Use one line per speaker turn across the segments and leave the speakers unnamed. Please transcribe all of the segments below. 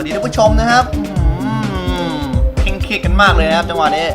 วัสดีท่านผู้ชมนะครับอืมเคร่งเครียดกันมากเลยนะครับจังหวะนี้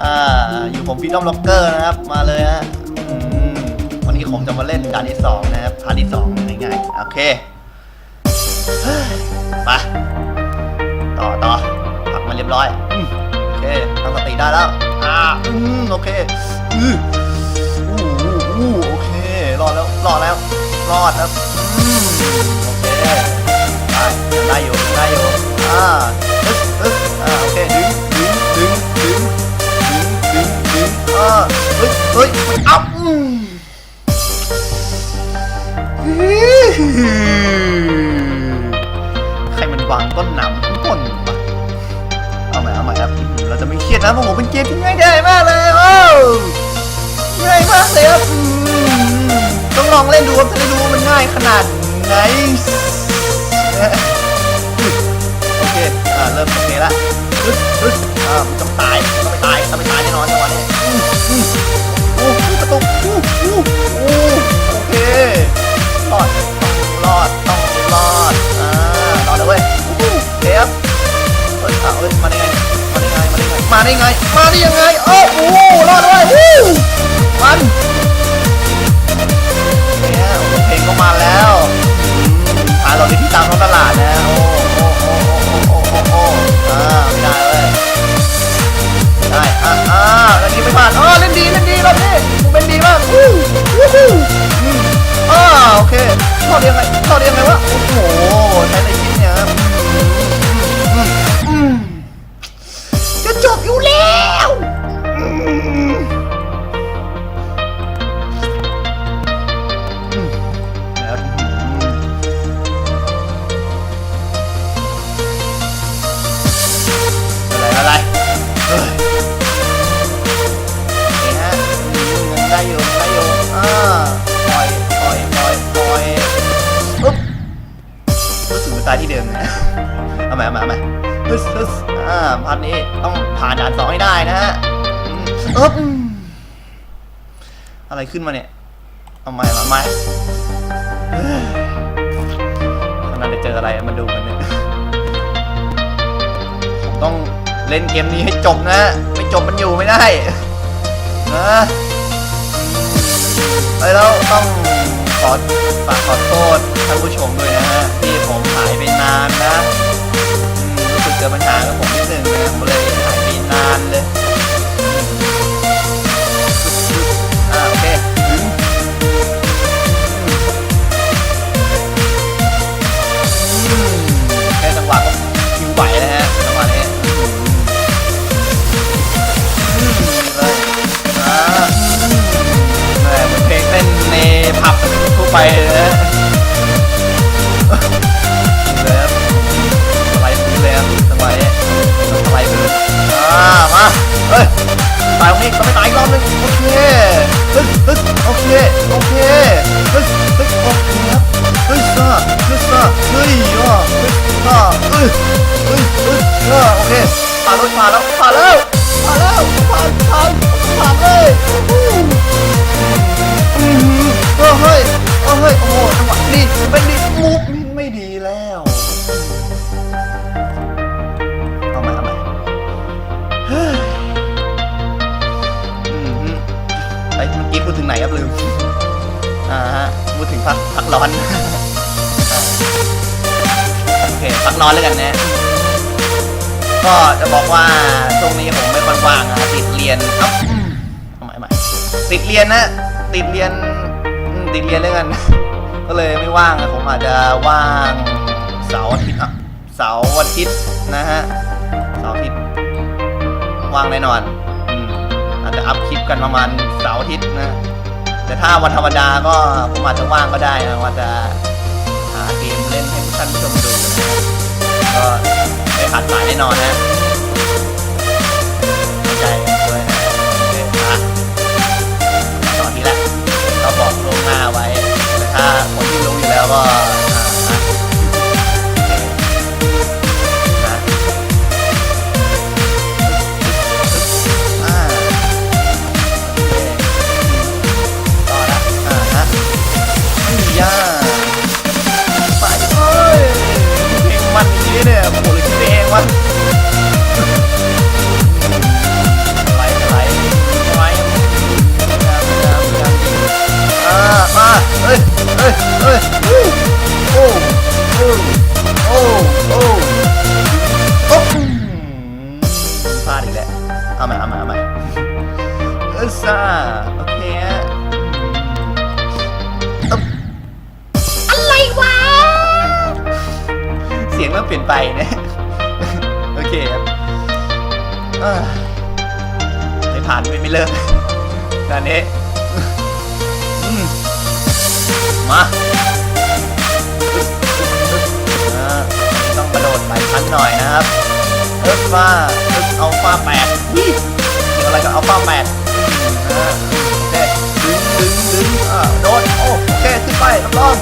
อ่าอยู่ผมฟีดอมล็อกเกอร์นะครับมาเลยฮะอืมวันนี้ผมจะมาเล่นด่านที่สองนะครับพาร์ทที่สองง่ายๆโอเคไปต่อต่อผักมาเรียบร้อยอโอเคตั้งสติได้แล้วอ่าอืมโอเคอืออู้อู้อู้โอเครอดแล้วรอดแล้วรอดแล้วอืมโอเค ได้ได้อยู่ได้อยู่อ่าฮึดฮึดอ่าโอเคดึงดึงดึงดึงดึงดึงดึงอ่าเฮ้ยเฮ้ยอัพอืมใครมันวางต้นหนำข้างบนเอาใหม่เอาใหม่ครับอืมเราจะไม่เครียดนะเพราะผมเป็นเกมที่ง่ายได้มากเลยโอ้ง่ายมากเลยครับต้องลองเล่นดูครับจะได้รู้ว่ามันง่ายขนาดไหน เคอ่าเริ่มโอเคละฮึดฮึดอ่ามันต้องตายต้องไม่ตายต้องไม่ตายแน่นอนจังหวะนี้อู้อู้โอ้กระตุกอู้อู้อู้โอเครอดต้องรอดต้องรอดอ่ารอดเลยเว้ยอู้เทปเฮ้ยอะเฮ้ยมาได้ไงมาได้ไงมาได้ไงมาได้ไงมาได้ยังไงโอ้โหรอดเลยวู้มัน นี้ต้องผ่านด่านสองให้ได้นะฮะอืมอึ๊บอืมอะไรขึ้นมาเนี่ยเอาใหม่เอาใหม่ขนาดจะเจออะไรมาดูกันเนี่ยผมต้องเล่นเกมนี้ให้จบนะไม่จบมันอยู่ไม่ได้นะไปแล้วต้องขอฝากขอโทษท่านผู้ชมด้วยนะฮะที่ผมหายไปนานนะอืมรู้สึก เกิดปัญหากับผมนิดนึงนะผมเลยหายไปนานเลยอ่าโอเคถึงอืมแค่จังหวะก็คิวไหวแล้วฮะจังหวะนี้อืมเลยอ่าอืมแหมเหมือนเพลงเต้นในผับทั่วไป ยอะเฮ้ยซ่าเฮ้ยเฮ้ยเฮ้ยอะโอเคผ่านรถผ่านแล้วผ่านแล้วผ่านแล้วผ่านผ่านผ่านเลยอือหือเออเฮ้ยเออเฮ้ยโอ้โหจังหวะนี้เป็นดีมูฟมินไม่ดีแล้วเอาใหม่เอาใหม่เฮ้ยอือหือไอ้เมื่อกี้พูดถึงไหนครับลืมอ่าฮะพูดถึงพักพักร้อน พักร้อนแล้วกันนะ ก็จะบอกว่าช่วงนี้ผมไม่ค่อยว่างอะติดเรียนเอ้าอืมาใหม่ใหม่ติดเรียนนะ ติดเรียนติดเรียนแล้วกัน ก็เลยไม่ว่างอะผมอาจจะว่างเสาร์อาทิตย์อะเสาร์อาทิตย์นะฮะเสาร์อาทิตย์ว่างแน่นอนอืมอาจจะอัพคลิปกันประมาณเสาร์อาทิตย์นะแต่ถ้าวันธรรมดาก็ผมอาจจะว่างก็ได้นะว่าจะหาเกมเล่นให้ท่านผู้ชมดูนะ ก็ไม่ขาดสายแน่นอนนะใจกันด้วยนะโอเคอะตอนนี้แหละก็บอกล่วงหน้าไว้แต่ถ้าคนที่รู้อยู่แล้วก็ ผ่านไม่ไม่เลิกตอนนี้มาต้องกระโดดหลายชั้นหน่อยนะครับเอิร์ฟ้าเอิร์ธอัลฟาแปดวิ่งเกี่ยวอะไรกับอัลฟาแปดโอเคดึงดึงดึงอ่าโดดโอ้โอเคขึ้นไปรับรอง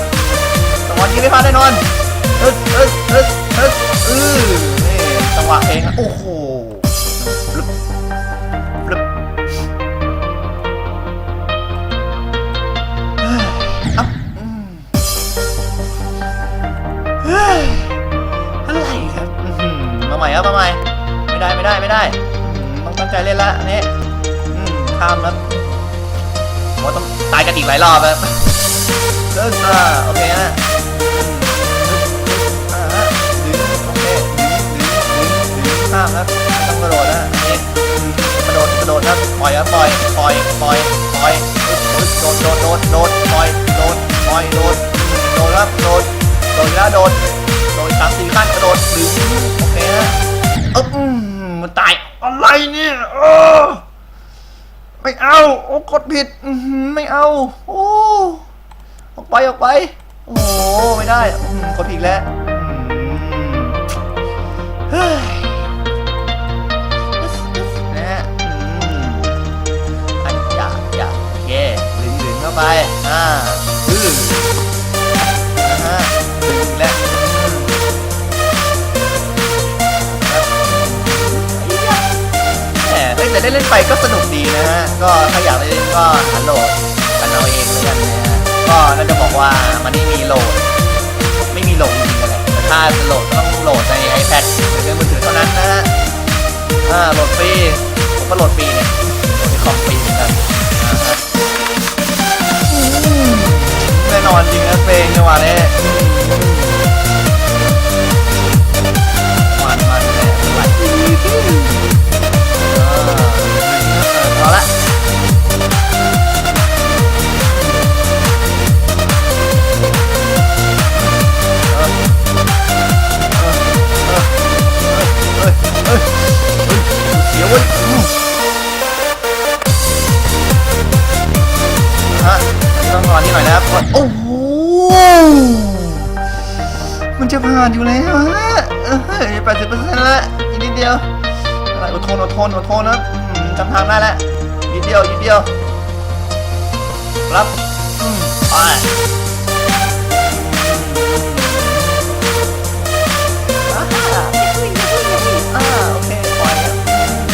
จังหวะนี้ไม่พลาดแน่นอนเอิร์ธเอิร์ธเอิร์ธเอิร์ธอือนี่จังหวะเพลงโอ้โห มาใหม่ครับมาใหม่ไม่ได้ไม่ได้ไม่ได้ต้อหือต้องตั้งใจเล่นละนนี้อืมข้ามแล้วผมว่าต้องตายกันอีกหลายรอบครับเดินอ่าโอเคฮะอืมอ่าฮะดึงโอเคดึงดึงดึงข้ามครับไม่ต้องกระโดดนะนนี้อืมกระโดดกระโดดครับปล่อยครับปล่อยปล่อยปล่อยปล่อยรึโดดโดดโดดโดดปล่อยโดดปล่อยโดดโดดครับโดดโดดแล้วโดดโดนสามสี่ขั้นกระโดดดึง เคฮะอึ๊บอืมมันตายอะไรเนี่ยเออไม่เอาโอ้กดผิดไม่เอาโอ้ออกไปออกไป โอ้ไม่ได้อืมกดผิดแล้วเฮ้ยนะฮะอืมอันอย่าอย่าโอเคดึงดึงเข้าไปอ่าอือ มเล่นเล่นไปก็สนุกดีนะฮะ ก็ถ้าอยากเล่นก็หาโหลดกันเอาเองแล้วกันนะฮะ ก็น่าจะบอกว่ามันไม่มีโหลด ไม่มีโหลดจริงๆเลยแต่ถ้าจะโหลดต้องโหลดใน iPad หรือในมือถือเท่านั้นนะฮะอ่าโหลดฟรีผมก็โหลดฟรีเนี่ยโหลดในคอมฟรีเหมือนกันอ่แน่นอนจริงนะเพลงจังหวะนี้านอยู่แล้วฮะเฮ้ยแปดสิบเปอร์เซ็นต์ล้วอีกนิดเดียวอะไรอดทนอดทนอดทนนะจำทางได้แล้วนิดเดียวนิดเดียวรับไปอ่าโอเคปล่อย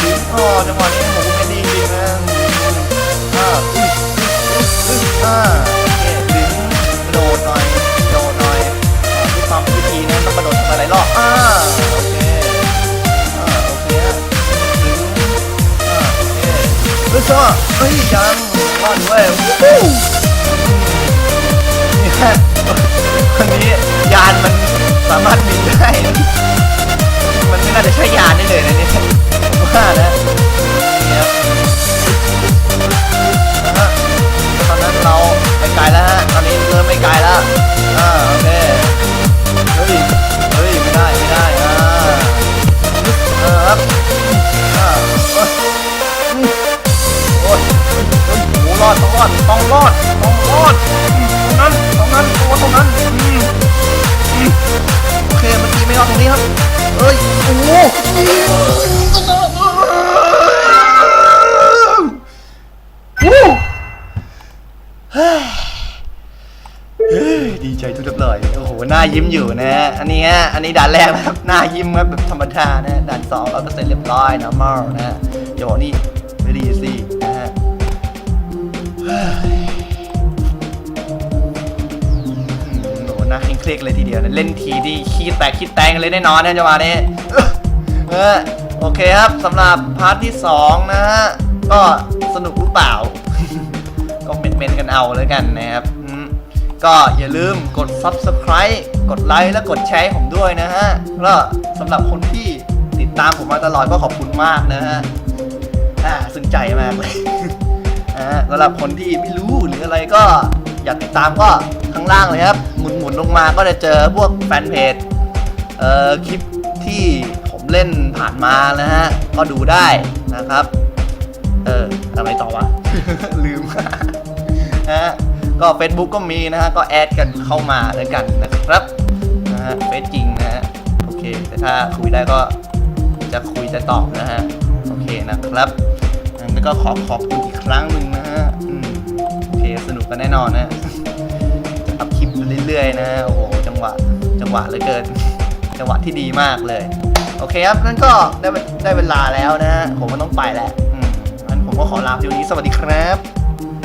ดึงอ๋อจังหวะนี้ผมไม่ดีจริงนะอ่าอ่า ยยังรอดด้วยวู้ฮู้นี่ฮะวันนี้ยานมันสามารถบินได้ มันไม่น่าจะใช่ยานได้เลยนะเนี่ย อดต้องรอดตรงนั้นตรงนั้นตรงนั้นตรงนั้นอืมอืมโอเคเมื่อกี้ไม่รอดตรงนี้ครับเฮ้ยโอ้โหดีใจทุกๆเลยโอ้โหหน้ายิ้มอยู่นะฮะอันนี้ฮะอันนี้ด่านแรกนะครับหน้ายิ้มครับแบบธรรมดานะด่านสองเราก็เสร็จเรียบร้อยนะมอลนะเดี๋ยวบอกนี่ very easy นะฮะ โหน้าเครียดเลยทีเดียวนะเล่นทีที่ขี้แตกขี้แตงเลยแน่นอนเนี่ยจังหวะนี้เออโอเคครับสำหรับพาร์ทที่ 2 นะฮะ ก็สนุกหรือเปล่า ก็เมนๆกันเอาแล้วกันนะครับ ก็อย่าลืมกด subscribe กดไลค์และกดแชร์ให้ผมด้วยนะฮะแล้วสำหรับคนที่ติดตามผมมาตลอดก็ขอบคุณมากนะฮะ อ่า ซึ้งใจมากเลย อ่าสำหรับคนที่ไม่รู้หรืออะไรก็อยากติดตามก็ข้างล่างเลยครับ หมุนหมุนๆลงมาก็จะเจอพวกแฟนเพจเอ่อคลิปที่ผมเล่นผ่านมานะฮะ ก็ดูได้นะครับ เอออะไรต่อวะ ลืม นะฮะก็ Facebook ก็มีนะฮะ ก็แอดกันเข้ามาแล้วกันนะครับนะฮะเฟซจริงนะฮะ โอเค แต่ถ้าคุยได้ก็จะคุยจะตอบนะฮะ โอเคนะครับ แล้วก็ขอขอบคุณอีกครั้งหนึ่งนะฮะโอเคสนุกกันแน่นอนนะจะอัพคลิปเรื่อยๆนะโอ้โหจังหวะจังหวะเหลือเกิน จังหวะที่ดีมากเลย โอเคครับนั่นก็ได้เวได้เวลาแล้วนะฮะผมก็ต้องไปแหละอืมงั้นผมก็ขอลาทีวันนี้สวัสดีครับ